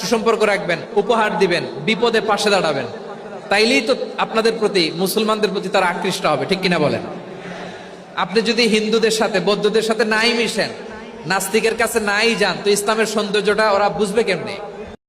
সুসম্পর্ক রাখবেন, উপহার দিবেন, বিপদে পাশে দাঁড়াবেন। তাইলেই তো আপনাদের প্রতি, মুসলমানদের প্রতি তারা আকৃষ্ট হবে, ঠিক কিনা বলেন? আপনি যদি হিন্দুদের সাথে, বৌদ্ধদের সাথে নাই মিশেন, নাস্তিকের কাছে নাই যান, তো ইসলামের সৌন্দর্যটা ওরা বুঝবে কেমনে?